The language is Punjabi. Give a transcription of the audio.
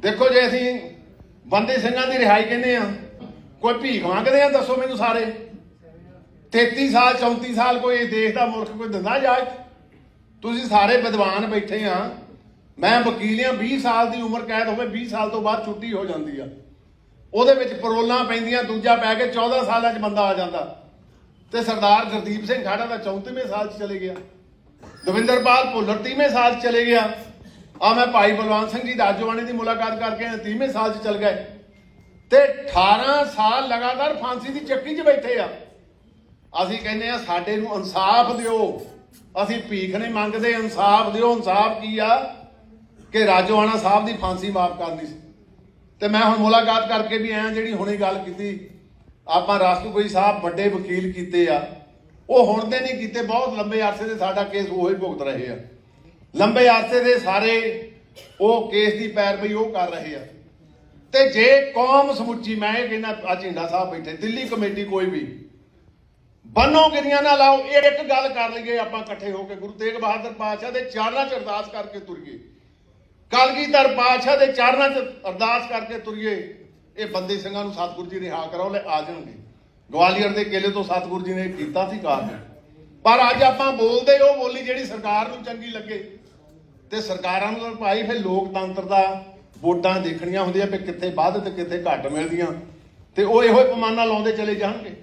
ਦੇਖੋ ਜੇ ਅਸੀਂ ਬੰਦੇ ਸਿੰਘਾਂ ਦੀ ਰਿਹਾਈ ਕਹਿੰਦੇ ਆ ਕੋਈ ਭੀਖ ਮੰਗਦੇ ਆ ਦੱਸੋ ਮੈਨੂੰ ਸਾਰੇ। 33 ਸਾਲ 34 ਸਾਲ ਕੋਈ ਇਹ ਦੇਸ਼ ਦਾ ਮੁਲਕ ਕੋਈ ਦਿੰਦਾ ਜਾ? ਤੁਸੀਂ ਸਾਰੇ ਵਿਦਵਾਨ ਬੈਠੇ ਆ। ਮੈਂ ਵਕੀਲ ਆ 20 ਸਾਲ ਦੀ ਉਮਰ ਕੈਦ ਹੋਵੇ 20 ਸਾਲ ਤੋਂ ਬਾਅਦ ਛੁੱਟੀ ਹੋ ਜਾਂਦੀ ਆ। ਉਹਦੇ ਵਿੱਚ ਪਰੋਲਾਂ ਪੈਂਦੀਆਂ, ਦੂਜਾ ਪੈ ਕੇ 14 ਸਾਲਾਂ 'ਚ ਬੰਦਾ ਆ ਜਾਂਦਾ। ਤੇ ਸਰਦਾਰ ਗੁਰਦੀਪ ਸਿੰਘ ਖਾੜਾ ਦਾ 34ਵੇਂ ਸਾਲ 'ਚ ਚਲੇ ਗਿਆ। ਦਵਿੰਦਰਪਾਲ ਭੁੱਲਰ 30ਵੇਂ ਸਾਲ 'ਚ ਚਲੇ ਗਿਆ। ਆ ਮੈਂ ਭਾਈ ਬਲਵੰਤ ਸਿੰਘ ਜੀ ਦਾਜੋਵਾਨੀ ਦੀ ਮੁਲਾਕਾਤ ਕਰਕੇ ਆਇਆ 30ਵੇਂ ਸਾਲ 'ਚ ਚਲ ਗਏ। ਤੇ 18 ਸਾਲ ਲਗਾਤਾਰ ਫਾਂਸੀ ਦੀ ਚੱਕੀ 'ਚ ਬੈਠੇ ਆ। ਅਸੀਂ ਕਹਿੰਦੇ ਆ ਸਾਡੇ ਨੂੰ ਇਨਸਾਫ ਦਿਓ। ਅਸੀਂ ਭੀਖ ਨਹੀਂ ਮੰਗਦੇ, ਇਨਸਾਫ ਦਿਓ। ਇਨਸਾਫ ਕੀ ਆ? ਕਿ ਰਾਜੋਆਣਾ ਸਾਹਿਬ ਦੀ ਫਾਂਸੀ ਮਾਫ ਕਰਨੀ ਸੀ। ਤੇ ਮੈਂ ਹੁਣ ਮੁਲਾਕਾਤ ਕਰਕੇ ਵੀ ਆਇਆ, ਜਿਹੜੀ ਹੁਣੇ ਗੱਲ ਕੀਤੀ। ਆਪਾਂ ਰਾਸ਼ਟਰਪਤੀ ਸਾਹਿਬ ਵੱਡੇ ਵਕੀਲ ਕੀਤੇ ਆ। ਉਹ ਹੁਣ ਦੇ ਨਹੀਂ ਕੀਤੇ, ਬਹੁਤ ਲੰਬੇ ਅਰਸੇ ਦੇ ਸਾਡਾ ਕੇਸ ਉਹੀ ਭੁਗਤ ਰਹੇ ਆ। ਲੰਬੇ ਅਰਸੇ ਦੇ ਸਾਰੇ ਉਹ ਕੇਸ ਦੀ ਪੈਰਵੀ ਉਹ ਕਰ ਰਹੇ ਆ। ਤੇ ਜੇ ਕੌਮ ਸਮੁੱਚੀ, ਮੈਂ ਇਹ ਕਹਿੰਦਾ ਆ ਸਾਹਿਬ ਬੈਠੇ, ਦਿੱਲੀ ਕਮੇਟੀ ਕੋਈ ਵੀ, ਬੰਨੋ ਗਿਰੀਆਂ ਨਾ ਲਾਓ ਇਹ ਇੱਕ ਗੱਲ ਕਰ ਲਈਏ, ਆਪਾਂ ਇਕੱਠੇ ਹੋ ਕੇ ਗੁਰੂ ਤੇਗ ਬਹਾਦਰ ਪਾਤਸ਼ਾਹ ਦੇ ਚਰਨਾਂ 'ਚ ਅਰਦਾਸ ਕਰਕੇ ਤੁਰੀਏ। ਕਲਗੀਧਰ ਪਾਤਸ਼ਾਹ ਦੇ ਚਰਨਾਂ 'ਚ ਅਰਦਾਸ ਕਰਕੇ ਤੁਰੀਏ, ਇਹ ਬੰਦੇ ਸਿੰਘਾਂ ਨੂੰ ਸਤਿਗੁਰੂ ਜੀ ਰਿਹਾ ਕਰਾਓ, ਲੈ ਆ ਜਾਣਗੇ। ਗਵਾਲੀਅਰ ਦੇ ਕਿਲੇ ਤੋਂ ਸਤਿਗੁਰੂ ਜੀ ਨੇ ਕੀਤਾ ਸੀ ਕਾਰਨ ਪਰ ਅੱਜ ਆਪਾਂ ਬੋਲਦੇ ਉਹ ਬੋਲੀ ਜਿਹੜੀ ਸਰਕਾਰ ਨੂੰ ਚੰਗੀ ਲੱਗੇ ਤੇ ਸਰਕਾਰਾਂ ਨੂੰ ਭਾਈ ਫਿਰ ਲੋਕਤੰਤਰ ਦਾ ਵੋਟਾਂ ਦੇਖਣੀਆਂ ਹੁੰਦੀਆਂ ਵੀ ਕਿੱਥੇ ਵੱਧ ਤੇ ਕਿੱਥੇ ਘੱਟ ਮਿਲਦੀਆਂ ਤੇ ਉਹ ਇਹੋ ਹੀ ਪਮਾਨਾ ਲਾਉਂਦੇ ਚਲੇ ਜਾਣਗੇ।